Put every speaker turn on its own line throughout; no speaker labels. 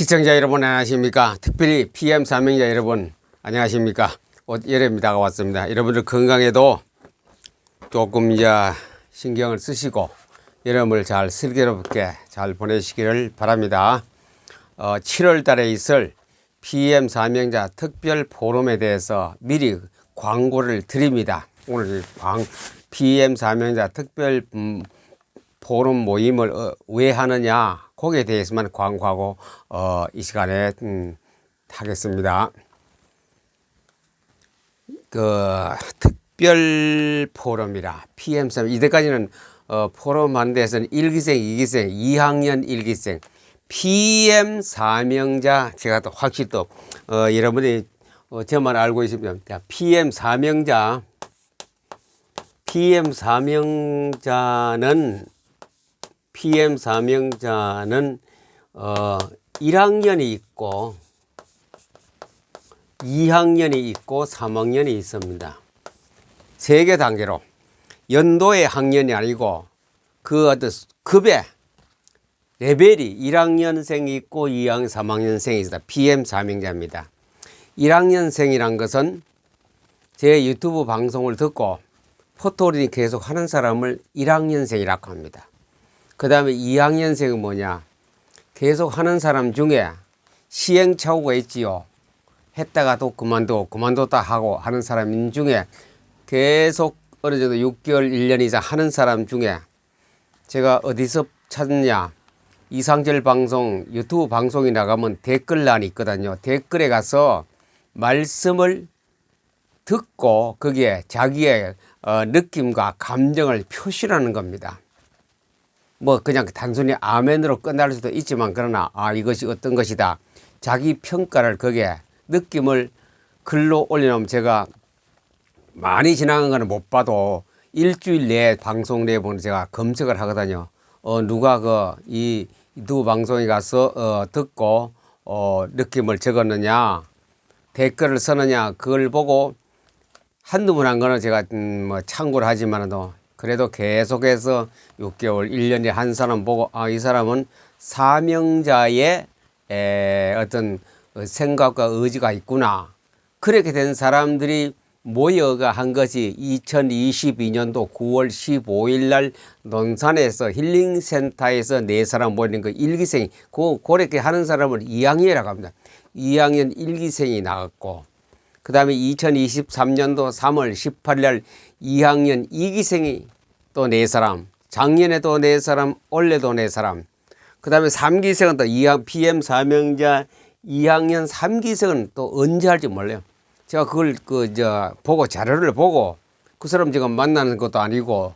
시청자 여러분 안녕하십니까? 특별히 PM 사명자 여러분 안녕하십니까? 옷 여름이 다가 왔습니다. 여러분들 건강에도 조금 이제 신경을 쓰시고 여름을 잘 슬기롭게 잘 보내시기를 바랍니다. 어, 7월 달에 있을 PM 사명자 특별 포럼에 대해서 미리 광고를 드립니다. 오늘 광 PM 사명자 특별 음, 포럼 모임을 어, 왜 하느냐 거기에 대해서만 광고하고 어, 이 시간에 음, 하겠습니다. 그 특별 포럼이라 PM3 이때까지는 어, 포럼 한 데서는 1기생, 2기생, 2학년 1기생, PM 사명자 제가 또 확실히 또 어, 여러분이 어, 저만 알고 있으면 PM 사명자 PM 사명자는 PM 사명자는 어 1학년이 있고 2학년이 있고 3학년이 있습니다. 세 개 단계로 연도의 학년이 아니고 그 어떤 급의 레벨이 1학년생이 있고 2학년, 3학년생이 있다. PM 사명자입니다. 1학년생이란 것은 제 유튜브 방송을 듣고 포토리니 계속 하는 사람을 1학년생이라고 합니다. 그 다음에 2학년생은 뭐냐? 계속 하는 사람 중에 시행착오가 있지요. 했다가 또 그만두고 그만뒀다 하고 하는 사람 중에 계속 어느 정도 6개월, 1년 이상 하는 사람 중에 제가 어디서 찾느냐? 이상절 방송, 유튜브 방송이 나가면 댓글란이 있거든요. 댓글에 가서 말씀을 듣고 거기에 자기의 어, 느낌과 감정을 표시하는 겁니다. 뭐 그냥 단순히 아멘으로 끝날 수도 있지만 그러나 아 이것이 어떤 것이다 자기 평가를 거기에 느낌을 글로 올려놓으면 제가 많이 지나간 거는 못 봐도 일주일 내에 방송 내에 보는 제가 검색을 하거든요. 어 누가 그 이 누구 방송에 가서 어 듣고 어 느낌을 적었느냐 댓글을 쓰느냐 그걸 보고 한두 번한 거는 제가 음, 뭐 참고를 하지만도 그래도 계속해서 6개월, 1년에 한 사람 보고 아, 이 사람은 사명자의 에, 어떤 생각과 의지가 있구나. 그렇게 된 사람들이 모여가 한 것이 2022년도 9월 15일 날 논산에서 힐링센터에서 네 사람 모이는 그 일기생이 그 그렇게 하는 사람을 2학년이라고 합니다. 2학년 일기생이 나갔고 그 다음에 2023년도 3월 18일 날 2학년 2기생이 또 네 사람, 작년에도 네 사람, 올해도 네 사람. 그 다음에 3기생은 또 2학, PM 사명자 2학년 3기생은 또 언제 할지 몰라요. 제가 그걸 그, 저, 보고 자료를 보고 그 사람 지금 만나는 것도 아니고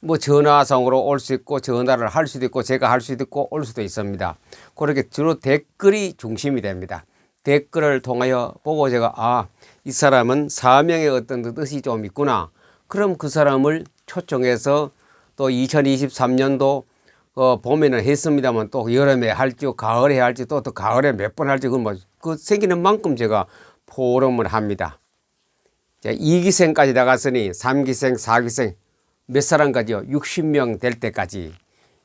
뭐 전화상으로 올 수 있고 전화를 할 수도 있고 제가 할 수도 있고 올 수도 있습니다. 그렇게 주로 댓글이 중심이 됩니다. 댓글을 통하여 보고 제가 아, 이 사람은 사명의 어떤 뜻이 좀 있구나. 그럼 그 사람을 초청해서 또 2023년도 어, 봄에는 했습니다만 또 여름에 할지 가을에 할지 또, 또 가을에 몇 번 할지 그뭐 그 생기는 만큼 제가 포럼을 합니다. 자, 2기생까지 나갔으니 3기생, 4기생 몇 사람까지요? 60명 될 때까지.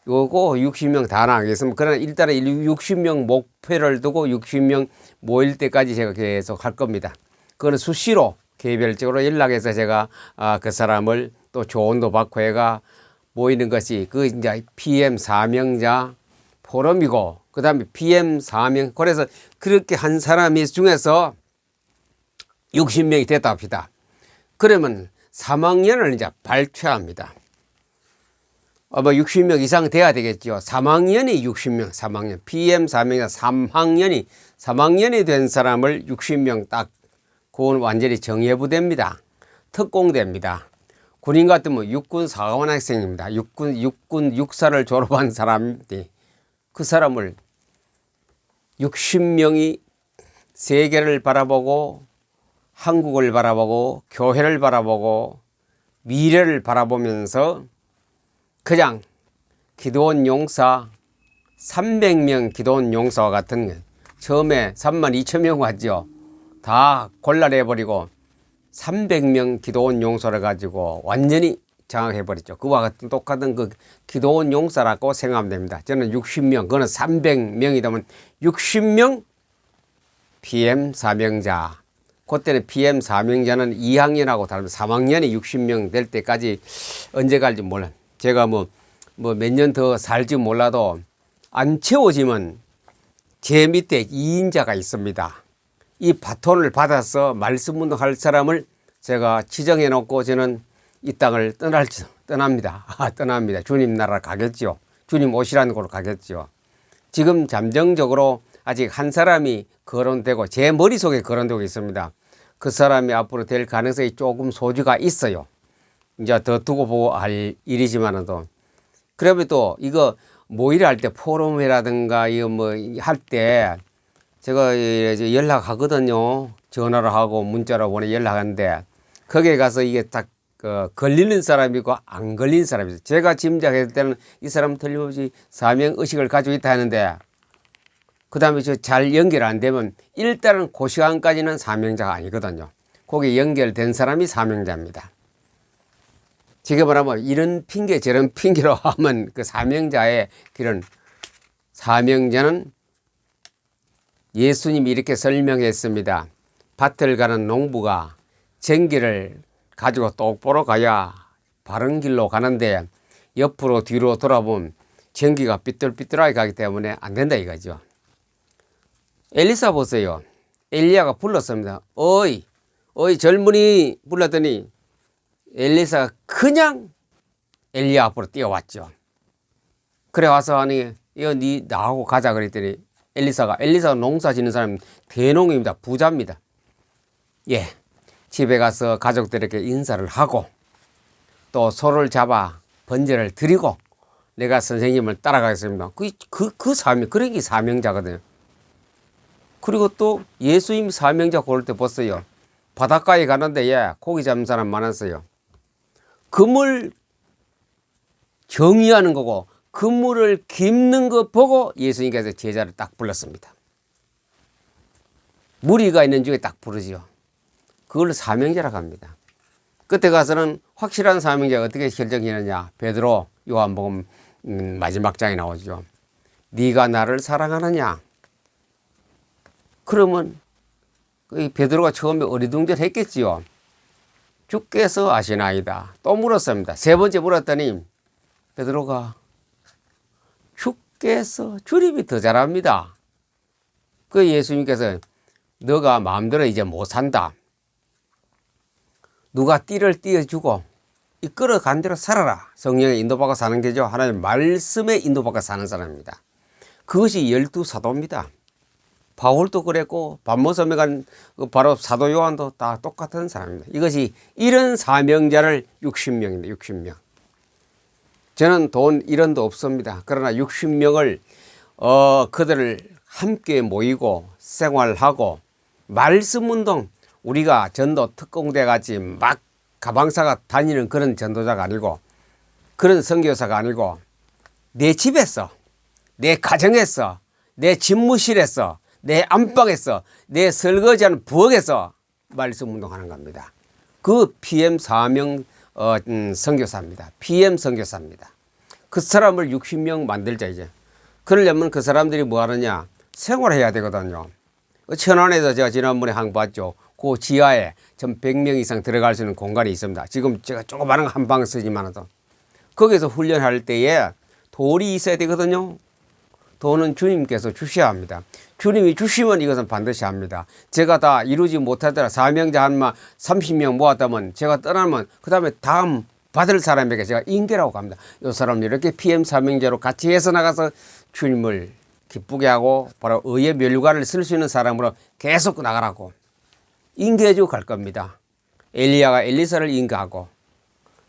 요거 60명 다 나가겠습니다. 그러나 일단은 60명 목표를 두고 60명 모일 때까지 제가 계속 할 겁니다. 그거는 수시로 개별적으로 연락해서 제가 아, 그 사람을 또 조언도 받고 해가 모이는 것이 그 이제 PM 사명자 포럼이고 그 다음에 PM 사명 그래서 그렇게 한 사람이 중에서 60명이 됐다 합시다. 그러면 3학년을 이제 발표합니다. 어, 뭐 60명 이상 돼야 되겠죠. 3학년이 60명, 3학년. PM 4명이 3학년이, 3학년이 된 사람을 60명 딱, 그건 완전히 정예부대입니다. 특공대입니다. 군인 같으면 육군 사관 학생입니다. 육군, 육군 육사를 졸업한 사람인데 그 사람을 60명이 세계를 바라보고 한국을 바라보고 교회를 바라보고 미래를 바라보면서 그냥 기도원 용사 300명 기도원 용사와 같은 게 처음에 3만 2천 명 왔죠. 다 골라내 버리고 300명 기도원 용사를 가지고 완전히 장악해버렸죠. 그와 같은 똑같은 그 기도원 용사라고 생각하면 됩니다. 저는 60명, 그거는 300명이다면 60명 PM 사명자. 그때는 PM 사명자는 2학년하고 다르면 3학년이 60명 될 때까지 언제 갈지 몰라. 제가 뭐, 뭐 몇 년 더 살지 몰라도 안 채워지면 제 밑에 2인자가 있습니다. 이 바톤을 받아서 말씀 운동할 사람을 제가 지정해 놓고 저는 이 땅을 떠날 떠납니다. 아, 떠납니다. 주님 나라 가겠지요. 주님 오시라는 곳으로 가겠지요. 지금 잠정적으로 아직 한 사람이 거론되고 제 머릿속에 거론되고 있습니다. 그 사람이 앞으로 될 가능성이 조금 소지가 있어요. 이제 더 두고 보고 할 일이지만도 그러면 또 이거 모의를 할 때 포럼회라든가 이거 뭐 할 때 제가 이제 연락하거든요. 전화를 하고 문자로 보내 연락하는데 거기에 가서 이게 딱그 걸리는 사람이고 안 걸린 사람이 있어요. 제가 짐작했을 때는 이 사람 틀림없이 사명 의식을 가지고 있다 하는데 그 다음에 저 잘 연결 안 되면 일단은 그 시간까지는 사명자가 아니거든요. 거기 연결된 사람이 사명자입니다. 지금 말하면 이런 핑계 저런 핑계로 하면 그 사명자의 길은 사명자는 예수님이 이렇게 설명했습니다. 밭을 가는 농부가 전기를 가지고 똑바로 가야 바른 길로 가는데 옆으로 뒤로 돌아보면 전기가 삐뚤삐뚤하게 가기 때문에 안 된다 이거죠. 엘리사 보세요. 엘리야가 불렀습니다. 어이, 어이 젊은이 불렀더니 엘리사가 그냥 엘리야 앞으로 뛰어왔죠. 그래 와서 아니 이거 니 나하고 가자 그랬더니 엘리사가 엘리사가 농사 짓는 사람 대농입니다. 부자입니다. 예. 집에 가서 가족들에게 인사를 하고 또 소를 잡아 번제를 드리고 내가 선생님을 따라가겠습니다. 그, 그, 그 사명, 게 사명자거든요. 그리고 또 예수님 사명자 고를 때 봤어요. 바닷가에 가는데 예, 고기 잡는 사람 많았어요. 그물 정의하는 거고 그물을 깁는 거 보고 예수님께서 제자를 딱 불렀습니다. 무리가 있는 중에 딱 부르지요. 그걸 사명자라고 합니다. 그때 가서는 확실한 사명자가 어떻게 결정되느냐. 베드로 요한복음 음, 마지막 장에 나오죠. 네가 나를 사랑하느냐. 그러면 그 베드로가 처음에 어리둥절했겠지요. 주께서 아시나이다. 또 물었습니다. 세 번째 물었더니 베드로가 주께서 주님이 더 잘합니다. 그 예수님께서 너가 마음대로 이제 못 산다. 누가 띠를 띄어주고 이끌어 간 대로 살아라. 성령의 인도받고 사는 게죠. 하나님 말씀에 인도받고 사는 사람입니다. 그것이 열두 사도입니다. 바울도 그랬고 반모섬에 간그 바로 사도 요한도 다 똑같은 사람입니다. 이것이 이런 사명자를 60명입니다. 60명. 저는 돈 1원도 없습니다. 그러나 60명을 어 그들을 함께 모이고 생활하고 말씀 운동 우리가 전도 특공대 같이 막 가방사가 다니는 그런 전도자가 아니고 그런 선교사가 아니고 내 집에서 내 가정에서 내 집무실에서 내 안방에서 내 설거지하는 부엌에서 말씀 운동하는 겁니다. 그 PM 사명 어, 음, 선교사입니다. PM 선교사입니다. 그 사람을 60명 만들자 이제. 그러려면 그 사람들이 뭐 하느냐 생활해야 되거든요. 천안에서 제가 지난번에 한 봤죠. 그 지하에 전 100명 이상 들어갈 수 있는 공간이 있습니다. 지금 제가 조그마한 한 방 쓰지만도 거기서 훈련할 때에 돌이 있어야 되거든요. 돈은 주님께서 주셔야 합니다. 주님이 주시면 이것은 반드시 합니다. 제가 다 이루지 못하더라 사명자 한마 30명 모았다면 제가 떠나면 그 다음에 다음 받을 사람에게 제가 인계라고 합니다. 이 사람 이렇게 PM 사명자로 같이 해서 나가서 주님을 기쁘게 하고 바로 의의 멸류관을 쓸 수 있는 사람으로 계속 나가라고 인계해주고 갈 겁니다. 엘리야가 엘리사를 인계하고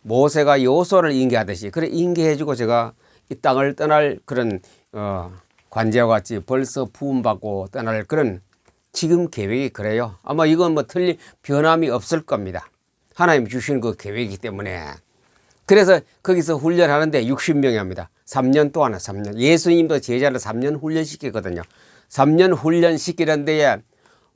모세가 요소를 인계하듯이 그래 인계해주고 제가 이 땅을 떠날 그런 어, 관제와 같이 벌써 부음받고 떠날 그런 지금 계획이 그래요. 아마 이건 뭐 틀린 변함이 없을 겁니다. 하나님 주신 그 계획이기 때문에. 그래서 거기서 훈련하는데 60명이 합니다. 3년 동안 3년. 예수님도 제자를 3년 훈련시키거든요. 3년 훈련시키는 데에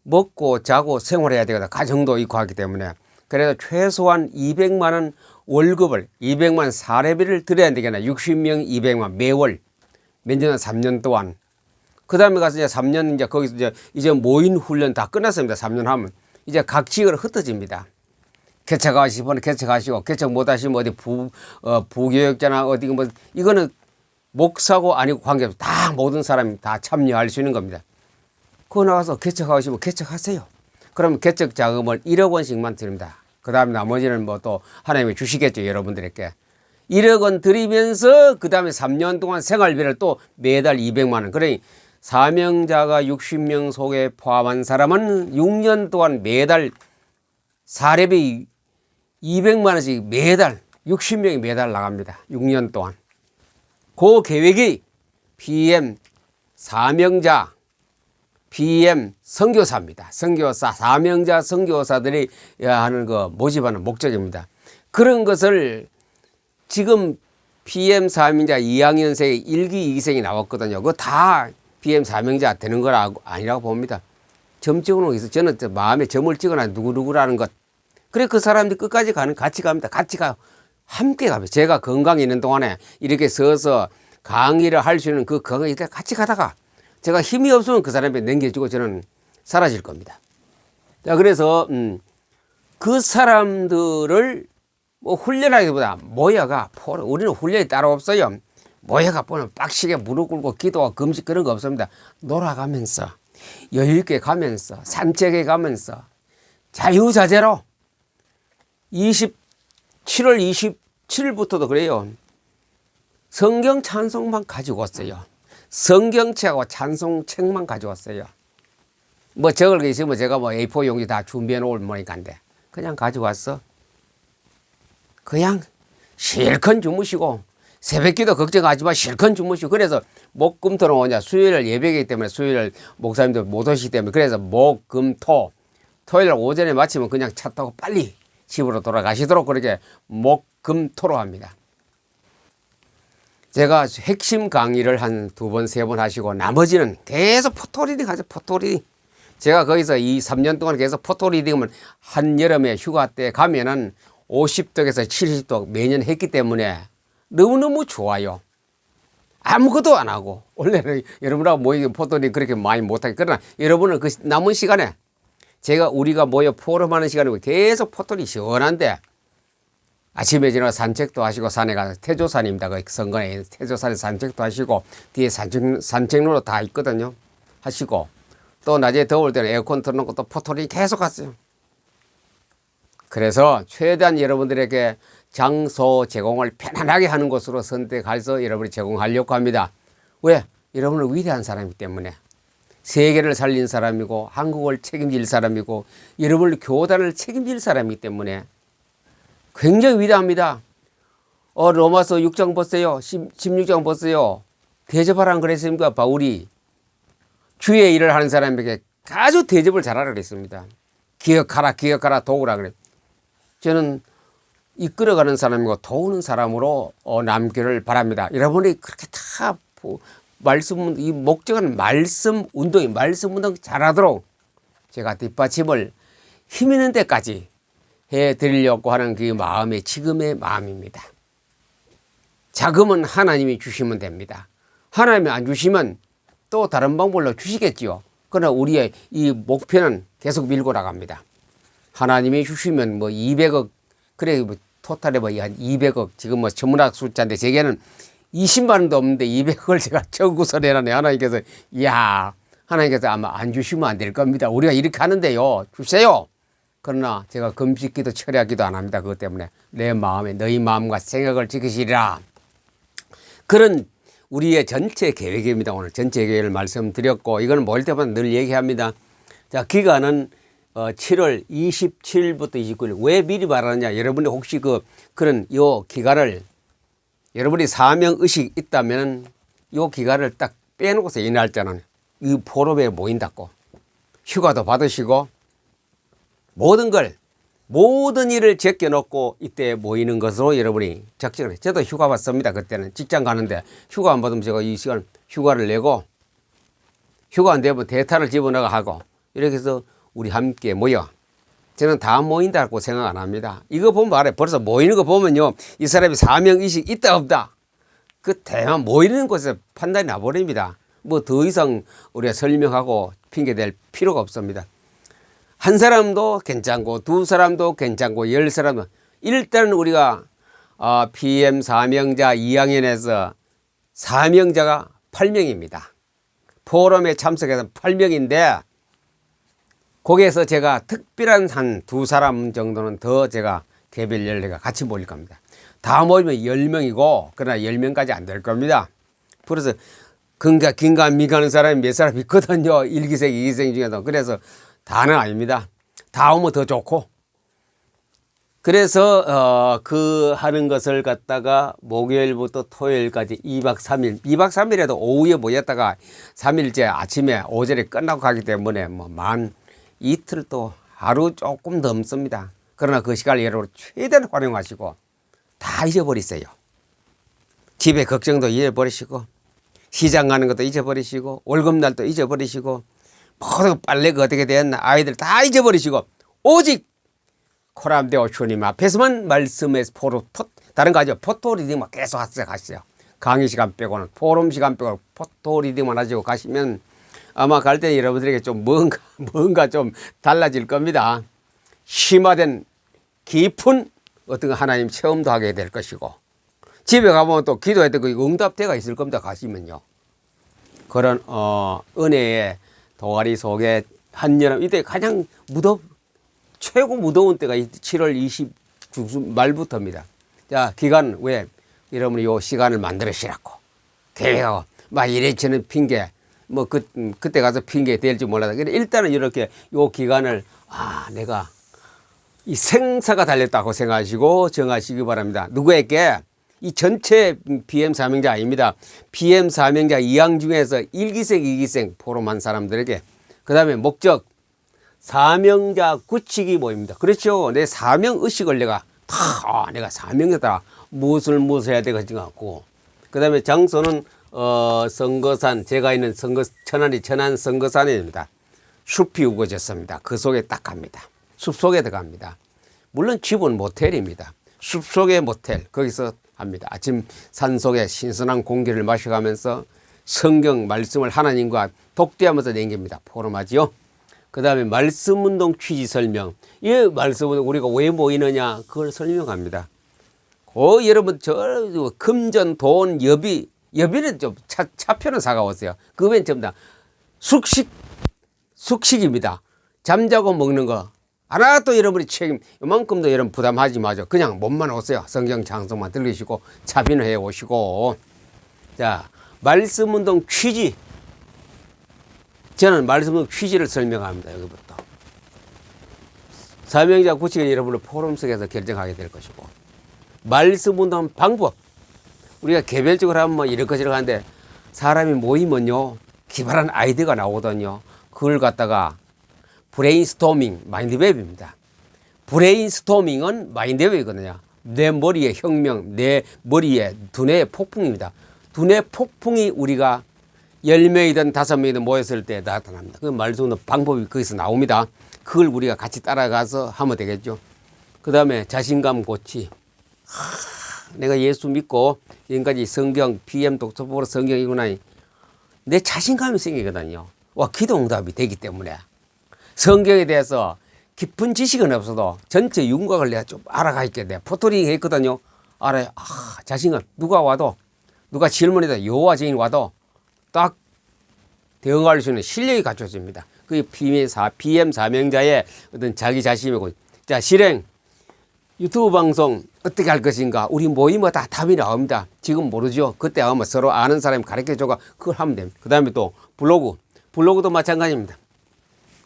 먹고 자고 생활해야 되거든. 가정도 있고 하기 때문에 그래서 최소한 200만 원 월급을 200만 사례비를 드려야 되겠나 60명 200만 매월 몇 년은 3년 동안 그 다음에 가서 이제 3년 이제 거기서 이제 이제 모인 훈련 다 끝났습니다. 3년 하면 이제 각 지역으로 흩어집니다. 개척하시면 개척하시고 개척 못하시면 어디 부 어, 부교육자나 어디 뭐 이거는 목사고 아니고 관계없이 다 모든 사람이 다 참여할 수 있는 겁니다. 그거 나가서 개척하시면 개척하세요. 그러면 개척 자금을 1억 원씩만 드립니다. 그 다음에 나머지는 뭐 또 하나님이 주시겠죠 여러분들에게. 1억 원 드리면서 그 다음에 3년 동안 생활비를 또 매달 200만 원. 그러니 사명자가 60명 속에 포함한 사람은 6년 동안 매달 사례비 200만 원씩 매달 60명이 매달 나갑니다. 6년 동안. 그 계획이 PM 사명자 BM 선교사입니다. 선교사 사명자 선교사들이 하는 그 모집하는 목적입니다. 그런 것을 지금 PM 사명자 2학년생의 1기 2기생이 나왔거든요. 그거 다 PM 사명자 되는 건 아니라고 봅니다. 점 찍어놓은 게 있어. 저는 저 마음에 점을 찍어놔 누구누구라는 것. 그래 그 사람들이 끝까지 가는 같이 갑니다. 같이 가요. 함께 가요. 제가 건강에 있는 동안에 이렇게 서서 강의를 할 수 있는 그 있다 같이 가다가 제가 힘이 없으면 그 사람에게 넘겨주고 저는 사라질 겁니다. 자, 그래서, 음, 그 사람들을 뭐 훈련하기보다 모여가, 포- 우리는 훈련이 따로 없어요. 모여가 보면 빡시게 무릎 꿇고 기도와 금식 그런 거 없습니다. 놀아가면서, 여유 있게 가면서, 산책에 가면서, 자유자재로 27월 27일부터도 그래요. 성경 찬송만 가지고 왔어요. 성경책하고 찬송책만 가져왔어요. 뭐 적을 게 있으면 제가 뭐 A4 용지 다 준비해 놓을 모니까인데 그냥 가져왔어. 그냥 실컷 주무시고 새벽기도 걱정하지 마. 실컷 주무시고. 그래서 목금토는 뭐냐? 수요일 예배이기 때문에 수요일 목사님들 못 오시기 때문에. 그래서 목금토. 토요일 오전에 마치면 그냥 차 타고 빨리 집으로 돌아가시도록 그렇게 목금토로 합니다. 제가 핵심 강의를 한 두 번, 세 번 하시고 나머지는 계속 포토리딩 하죠, 포토리딩. 제가 거기서 이 3년 동안 계속 포토리딩을 한여름에 휴가 때 가면은 50도에서 70도 매년 했기 때문에 너무너무 좋아요. 아무것도 안 하고. 원래는 여러분하고 모이기 포토리딩 그렇게 많이 못하게. 그러나 여러분은 그 남은 시간에 제가 우리가 모여 포럼하는 시간에 계속 포토리 시원한데 아침에 지나 산책도 하시고 산에 가서 태조산입니다. 그 선거에 태조산에 산책도 하시고 뒤에 산책, 산책로로 다 있거든요. 하시고 또 낮에 더울 때는 에어컨 틀어놓고 또 포토리 계속 갔어요. 그래서 최대한 여러분들에게 장소 제공을 편안하게 하는 곳으로 선택해서 여러분이 제공하려고 합니다. 왜? 여러분은 위대한 사람이기 때문에. 세계를 살린 사람이고 한국을 책임질 사람이고 여러분을 교단을 책임질 사람이기 때문에 굉장히 위대합니다. 어, 로마서 6장 보세요. 10, 16장 보세요. 대접하라는 그랬습니까? 바울이 주의 일을 하는 사람에게 아주 대접을 잘하라 그랬습니다. 기억하라, 기억하라, 도우라 그랬. 저는 이끌어가는 사람이고 도우는 사람으로 어, 남기를 바랍니다. 여러분이 그렇게 다 보- 말씀 이 목적은 말씀 운동이 말씀 운동 잘하도록 제가 뒷받침을 힘 있는 데까지 해 드리려고 하는 그 마음이 지금의 마음입니다. 자금은 하나님이 주시면 됩니다. 하나님이 안 주시면 또 다른 방법으로 주시겠지요. 그러나 우리의 이 목표는 계속 밀고 나갑니다. 하나님이 주시면 뭐 200억 그래 뭐 토탈에 뭐한 200억 지금 뭐 천문학 숫자인데 제게는 20만 원도 없는데 200억을 제가 적고서 내놨네 하나님께서 야 하나님께서 아마 안 주시면 안 될 겁니다. 우리가 이렇게 하는데요 주세요. 그러나 제가 금식기도 철야기도 안 합니다. 그것 때문에 내 마음에 너희 마음과 생각을 지키시리라. 그런 우리의 전체 계획입니다. 오늘 전체 계획을 말씀드렸고 이거는 뭘 때마다 늘 얘기합니다. 자 기간은 어, 7월 27일부터 29일 왜 미리 말하느냐 여러분이 혹시 그 그런 요 기간을 여러분이 사명 의식 있다면 요 기간을 딱 빼놓고서 이 날짜는 이 포럼에 모인다고 휴가도 받으시고 모든 걸 모든 일을 제껴놓고 이때 모이는 것으로 여러분이 작정을 해. 저도 휴가 받습니다. 그때는 직장 가는데 휴가 안 받으면 제가 이 시간 휴가를 내고 휴가 안 되면 대타를 집어넣어 하고 이렇게 해서 우리 함께 모여 저는 다 모인다고 생각 안 합니다. 이거 보면 말해 벌써 모이는 거 보면요. 이 사람이 사명의식 있다 없다. 그 대만 모이는 곳에서 판단이 나버립니다. 뭐 더 이상 우리가 설명하고 핑계댈 필요가 없습니다. 한 사람도 괜찮고 두 사람도 괜찮고 열 사람도 일단 우리가 어, PM 사명자 2학년에서 사명자가 8명입니다. 포럼에 참석해서 8명인데 거기에서 제가 특별한 한 두 사람 정도는 더 제가 개별 연례가 같이 모일 겁니다. 다 모이면 10명이고 그러나 10명까지 안 될 겁니다. 그래서 근가 긴가 미가는 사람이 몇 사람 있거든요. 일기생, 이기생 중에도. 그래서 다는 아닙니다. 다 오면 더 좋고. 그래서 어, 그 하는 것을 갖다가 목요일부터 토요일까지 2박 3일, 2박 3일에도 오후에 모였다가 3일째 아침에 오전에 끝나고 가기 때문에 뭐만 이틀 또 하루 조금 넘습니다. 그러나 그 시간을 여러분 최대한 활용하시고 다 잊어버리세요. 집에 걱정도 잊어버리시고 시장 가는 것도 잊어버리시고 월급날도 잊어버리시고 모든 빨래가 어떻게 되었나 아이들 다 잊어버리시고 오직 코람데오 주님 앞에서만 말씀에서 포로 포, 다른 거 아니죠 포토 리딩만 계속 하세요 강의 시간 빼고는 포럼 시간 빼고 포토 리딩만 하시고 가시면 아마 갈 때 여러분들에게 좀 뭔가 뭔가 좀 달라질 겁니다 심화된 깊은 어떤 하나님 체험도 하게 될 것이고 집에 가보면 또 기도했던 그 응답대가 있을 겁니다. 가시면요. 그런 어 은혜의 동아리 속에 한여름 이때 가장 무덥 최고 무더운 때가 이 7월 29 말부터입니다. 자 기간 왜 여러분이 요 시간을 만들으시라고 계획하고 막 이래저래 핑계 뭐 그 그때 가서 핑계 될지 그래 일단은 이렇게 요 기간을 아 내가 이 생사가 달렸다고 생각하시고 정하시기 바랍니다. 누구에게 이 전체 BM 사명자 아닙니다. BM 사명자 이항 중에서 일기생이기생 포럼한 사람들에게 그 다음에 목적 사명자 구치기 모입니다. 그렇죠. 내 사명 의식을 내가 다 아, 내가 사명자다. 무엇을 무엇을 해야 되겠지 같고 그 다음에 장소는 어, 선거산 제가 있는 선거 천안이 천안 선거산입니다. 숲이 우거졌습니다. 그 속에 딱 갑니다. 숲 속에 들어갑니다. 물론 집은 모텔입니다. 숲 속의 모텔 거기서 합니다. 아침 산 속에 신선한 공기를 마셔가면서 성경 말씀을 하나님과 독대하면서 남깁니다. 포럼하지요. 그 다음에 말씀 운동 취지 설명. 이 말씀 운동 우리가 왜 모이느냐 그걸 설명합니다. 어, 여러분 저 금전 돈 여비 여비는 좀 차, 차표는 사가오세요. 그 외엔 전부 다 숙식 숙식입니다. 잠자고 먹는 거 하나도 여러분이 책임 이만큼도 여러분 부담하지 마죠. 그냥 몸만 오세요. 성경 장소만 들리시고 차비는 해 오시고 자 말씀 운동 취지 저는 말씀 운동 취지를 설명합니다. 여기부터 사명자 구치가 여러분을 포럼 속에서 결정하게 될 것이고 말씀 운동 방법 우리가 개별적으로 하면 뭐 이럴 것이라고 하는데 사람이 모이면요 기발한 아이디어가 나오거든요. 그걸 갖다가 브레인스토밍 마인드맵입니다. 브레인스토밍은 마인드맵이거든요. 내 머리의 혁명, 내 머리의 두뇌의 폭풍입니다. 두뇌 폭풍이 우리가 열 명이든 다섯 명이든 모였을 때 나타납니다. 그 말씀은 방법이 거기서 나옵니다. 그걸 우리가 같이 따라가서 하면 되겠죠. 그 다음에 자신감 고치. 하, 내가 예수 믿고 지금까지 성경, PM 독서보로 성경이구나. 내 자신감이 생기거든요. 와, 기도 응답이 되기 때문에. 성경에 대해서 깊은 지식은 없어도 전체 윤곽을 내가 좀 알아가 있게 돼. 포토링 했거든요. 알아요. 아, 자신감. 누가 와도, 누가 질문해도 여호와 증인 와도 딱 대응할 수 있는 실력이 갖춰집니다. 그게 PM, 사, PM 사명자의 어떤 자기 자신이고. 자, 실행. 유튜브 방송 어떻게 할 것인가. 우리 모이면 다 답이 나옵니다. 지금 모르죠. 그때 아마 서로 아는 사람이 가르쳐 줘가 그걸 하면 됩니다. 그 다음에 또 블로그. 블로그도 마찬가지입니다.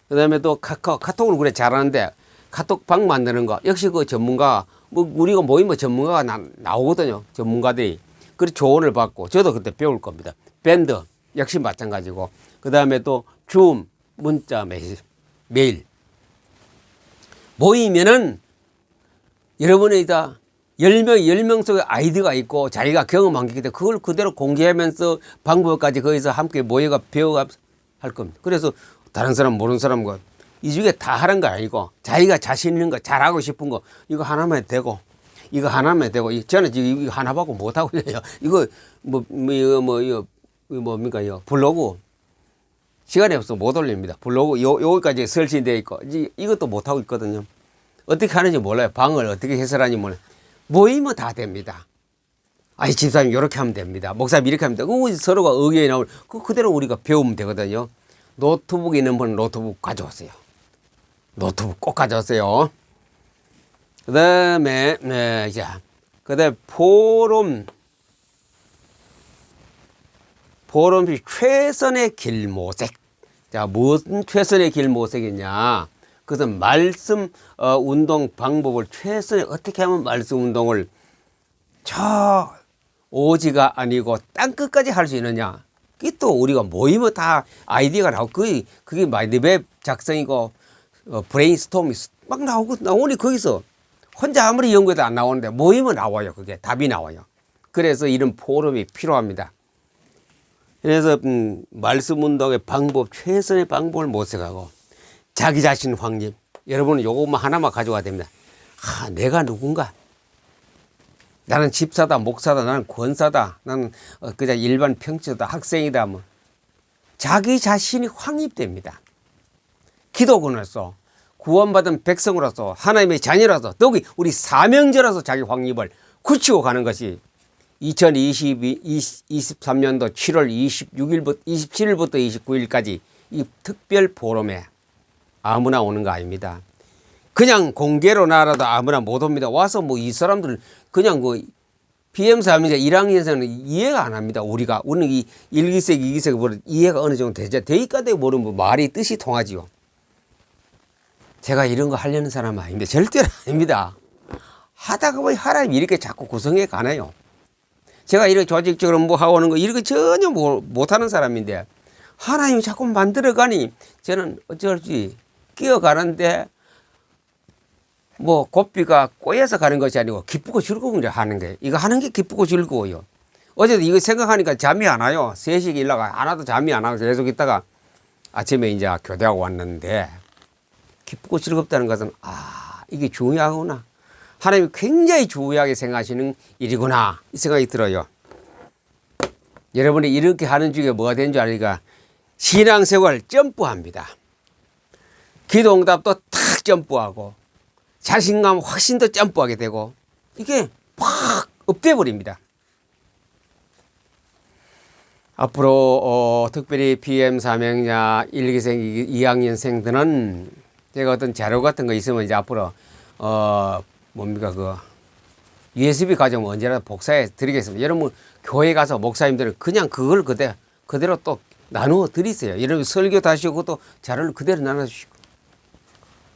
그 다음에 또 카카오, 카톡을 그래 잘하는데 카톡방 만드는 거 역시 그 전문가 뭐 우리가 모이면 전문가가 나, 나오거든요 전문가들이 그래 조언을 받고 저도 그때 배울 겁니다 밴드 역시 마찬가지고 그 다음에 또줌 문자 메일 메일 모이면은 여러분이 다 10명, 10명 속에 아이디가 있고 자기가 경험한 게 있기 그걸 그대로 공개하면서 방법까지 거기서 함께 모여가 배워가 할 겁니다. 그래서 다른 사람 모르는 사람과 이 중에 다 하는 거 아니고 자기가 자신 있는 거 잘하고 싶은 거 이거 하나만 되고 이거 하나만 되고 이- 저는 지금 이거 하나 받고 못 하고 있어요. 이거 뭐, 뭐 이거 뭐 이거 뭡니까 이거 블로그 시간이 없어 못 올립니다. 블로그 요 여기까지 설치되어 있고 이- 이것도 못 하고 있거든요. 어떻게 하는지 몰라요. 방을 어떻게 해설하는지 몰라요. 모이면 다 됩니다. 아니 집사님 이렇게 하면 됩니다. 목사님 이렇게 하면 됩니다. 그 서로가 의견이 나올 그 그대로 우리가 배우면 되거든요. 노트북 있는 분은 노트북 가져오세요. 노트북 꼭 가져오세요. 그 다음에 네, 자 그 다음 포럼 포럼이 최선의 길 모색. 자 무슨 최선의 길 모색이냐? 그것은 말씀 어, 운동 방법을 최선의 어떻게 하면 말씀 운동을 저 오지가 아니고 땅 끝까지 할 수 있느냐? 그게 또 우리가 모이면 다 아이디어가 나오고 그게 그게 마인드맵 작성이고 어, 브레인스톰이 막 나오고 나오니 거기서 혼자 아무리 연구해도 안 나오는데 모이면 나와요. 그게 답이 나와요. 그래서 이런 포럼이 필요합니다. 그래서 음, 말씀 운동의 방법 최선의 방법을 모색하고 자기 자신 확립. 여러분은 요것만 하나만 가져가야 됩니다. 아, 내가 누군가? 나는 집사다, 목사다, 나는 권사다, 나는 어, 그냥 일반 평치다, 학생이다, 뭐. 자기 자신이 확립됩니다. 기도군으로서, 구원받은 백성으로서, 하나님의 자녀로서, 더욱이 우리 사명자로서 자기 확립을 굳히고 가는 것이 2022, 23년도 7월 26일부터, 27일부터 29일까지 이 특별 포럼에 아무나 오는 거 아닙니다. 그냥 공개로 나라도 아무나 못 옵니다. 와서 뭐 이 사람들 그냥 그 PM3이자 1학년생은 이해가 안 합니다. 우리가. 우리는 이 1기색, 2기색 뭐 이해가 어느 정도 되죠. 대입까지 모르면 뭐 말이 뜻이 통하지요. 제가 이런 거 하려는 사람 은 아닌데 절대로 아닙니다. 하다가 뭐 하나님 이렇게 자꾸 구성해 가네요. 제가 이렇게 조직적으로 뭐 하고 오는 거 이렇게 전혀 뭐 못하는 사람인데 하나님이 자꾸 만들어 가니 저는 어쩔지 끼어가는데 뭐 고삐가 꼬여서 가는 것이 아니고 기쁘고 즐거운 게 하는 게 이거 하는 게 기쁘고 즐거워요. 어제도 이거 생각하니까 잠이 안 와요. 세식 일나가 하나도 잠이 안 와서 계속 있다가 아침에 이제 교대하고 왔는데 기쁘고 즐겁다는 것은 아 이게 중요하구나. 하나님이 굉장히 중요하게 생각하시는 일이구나 이 생각이 들어요. 여러분이 이렇게 하는 중에 뭐가 되는 줄 아니까 신앙생활 점프합니다. 기도응답도 탁 점프하고 자신감 확신 더 점프하게 되고 이게 팍 업돼 버립니다. 앞으로 어, 특별히 PM 사명자 1기생, 2학년생들은 제가 어떤 자료 같은 거 있으면 이제 앞으로 어 뭡니까 그 USB 가져오면 언제나 복사해 드리겠습니다. 여러분 교회 가서 목사님들은 그냥 그걸 그대로 그대로 또 나누어 드리세요. 여러분 설교 다시 오고 또 자료를 그대로 나눠 주시고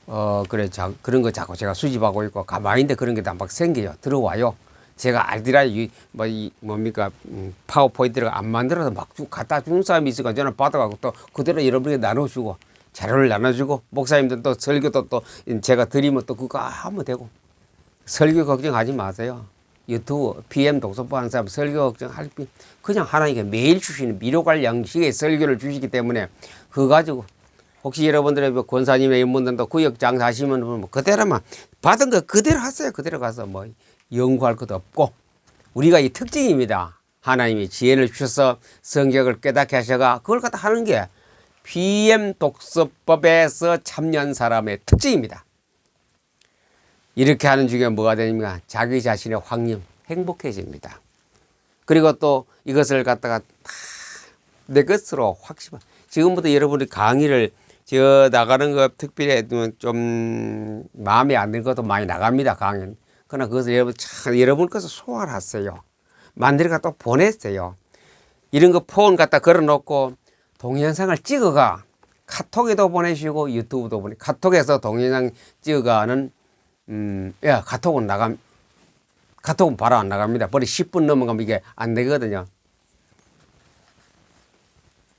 어 그래 자 그런 거 자꾸 제가 수집하고 있고 가만히 있는데 그런 게 다 막 생겨요. 들어와요. 제가 알디라 이 뭐 이 뭡니까 음, 파워포인트를 안 만들어서 막 주- 갖다 주는 사람이 있으니까 저는 받아가고 또 그대로 여러분에게 나눠주고 자료를 나눠주고 목사님들 또 설교도 또 제가 드리면 또 그거 하면 되고 설교 걱정하지 마세요. 유튜브 PM 독서부 하는 사람 설교 걱정할 비 그냥 하나님께 매일 주시는 미료갈 양식의 설교를 주시기 때문에 그거 가지고 혹시 여러분들의 뭐 권사님의 인문들도 구역 장사하시면 뭐 그대로만 받은 거 그대로 하세요. 그대로 가서 뭐 연구할 것도 없고 우리가 이 특징입니다. 하나님이 지혜를 주셔서 성격을 깨닫게 하셔가 그걸 갖다 하는 게 PM 독서법에서 참여한 사람의 특징입니다. 이렇게 하는 중에 뭐가 되냐면 자기 자신의 확립, 행복해집니다. 그리고 또 이것을 갖다가 다내 것으로 확신. 지금부터 여러분이 강의를 저 나가는 거 특별히 좀 마음에 안 드는 것도 많이 나갑니다 강의. 그러나 그것을 여러분 참 여러분 것을 소화하세요. 만들어가 또 보냈어요. 이런 거 폰 갖다 걸어놓고 동영상을 찍어가 카톡에도 보내시고 유튜브도 보내. 카톡에서 동영상 찍어가는 음, 야 카톡은 나감. 카톡은 바로 안 나갑니다. 벌리 10분 넘어가면 이게 안 되거든요.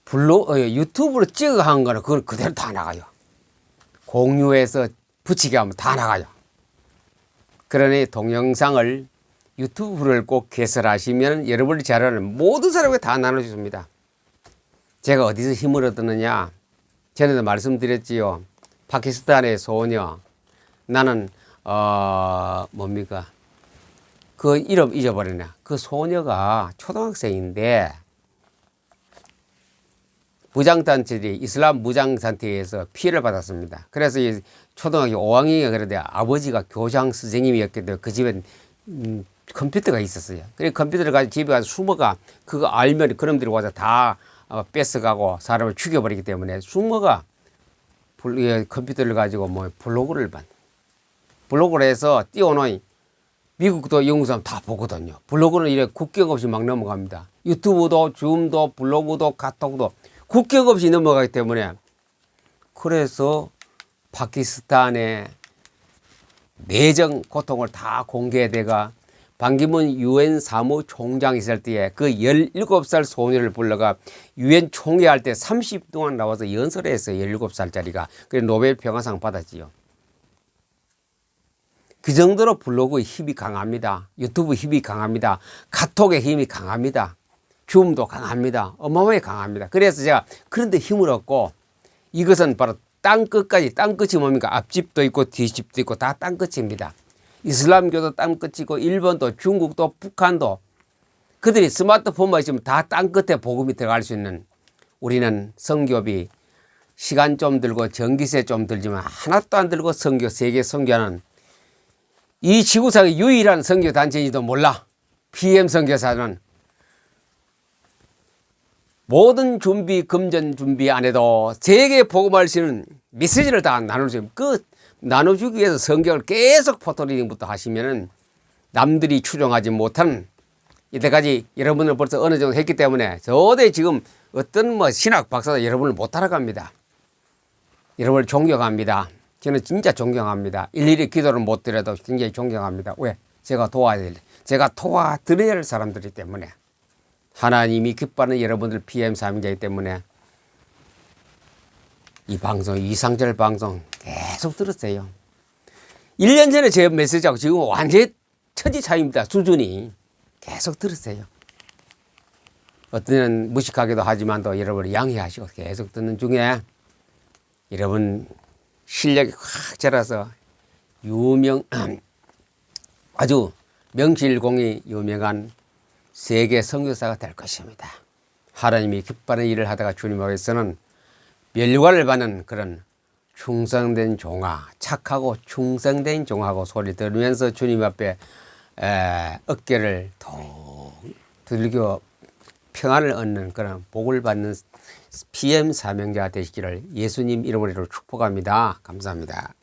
블로 어, 유튜브로 찍어 한 거는 그걸 그대로 다 나가요. 공유해서 붙이게 하면 다 나가요. 그러니 동영상을 유튜브를 꼭 개설하시면 여러분의 자료를 모든 사람에게 다 나눠줍니다. 제가 어디서 힘을 얻었느냐? 전에도 말씀드렸지요. 파키스탄의 소녀 나는 어 뭡니까 그 이름 잊어버리네 그 소녀가 초등학생인데 무장단체들이 이슬람 무장단체에서 피해를 받았습니다. 그래서 이 초등학교 5학년이 그런데 아버지가 교장 선생님이었기 때문에 그 집엔 음, 컴퓨터가 있었어요. 그래 컴퓨터를 가지고 집에 가서 숨어가 그거 알면 그놈들이 와서 다 어, 뺏어가고 사람을 죽여버리기 때문에 숨어가 블- 예, 컴퓨터를 가지고 뭐 블로그를 반 블로그를 해서 띄워놓은 미국도 영국 사람 다 보거든요. 블로그는 이래 국경 없이 막 넘어갑니다. 유튜브도 줌도 블로그도 카톡도 국경 없이 넘어가기 때문에 그래서 파키스탄의 내정 고통을 다 공개되가 반기문 유엔 사무총장 있을 때에 그 17살 소녀를 불러가 유엔 총회할 때 30분 동안 나와서 연설을 했어요. 17살짜리가. 그래서 노벨 평화상 받았지요. 그 정도로 블로그의 힘이 강합니다. 유튜브 힘이 강합니다. 카톡의 힘이 강합니다. 줌도 강합니다. 어마어마하게 강합니다. 그래서 제가 그런데 힘을 얻고 이것은 바로 땅 끝까지 땅 끝이 뭡니까? 앞집도 있고 뒤집도 있고 다 땅 끝입니다. 이슬람교도 땅 끝이고 일본도 중국도 북한도 그들이 스마트폰만 있으면 다 땅 끝에 복음이 들어갈 수 있는 우리는 성교비 시간 좀 들고 전기세 좀 들지만 하나도 안 들고 성교 세계 성교하는 이 지구상의 유일한 성교 단체인지도 몰라. PM 선교사는 모든 준비, 금전 준비 안 해도 세계 복음할 수 있는 메시지를 다 나눠주고 그 나눠주기 위해서 성경을 계속 포토리딩부터 하시면은 남들이 추종하지 못한 이때까지 여러분을 벌써 어느 정도 했기 때문에 저대 지금 어떤 뭐 신학 박사도 여러분을 못 따라갑니다. 여러분을 존경합니다. 저는 진짜 존경합니다. 일일이 기도를 못 드려도 굉장히 존경합니다. 왜? 제가 도와야 될, 제가 도와드려야 할 사람들이기 때문에. 하나님이 기뻐하는 여러분들 PM 사명자이기 때문에 이 방송, 이상절 방송 계속 들었어요. 1년 전에 제 메시지하고 지금 완전히 천지 차이입니다. 수준이. 계속 들으세요. 어떤 무식하기도 하지만 또 여러분을 양해하시고 계속 듣는 중에 여러분 실력이 확 자라서 유명 아주 명실공히 유명한 세계 선교사가 될 것입니다. 하나님이 기뻐하는 일을 하다가 주님에게서는 멸관을 받는 그런 충성된 종아, 착하고 충성된 종하고 소리 들으면서 주님 앞에 에, 어깨를 더 들겨 평안을 얻는 그런 복을 받는 PM 사명자가 되시기를 예수님 이름으로 축복합니다. 감사합니다.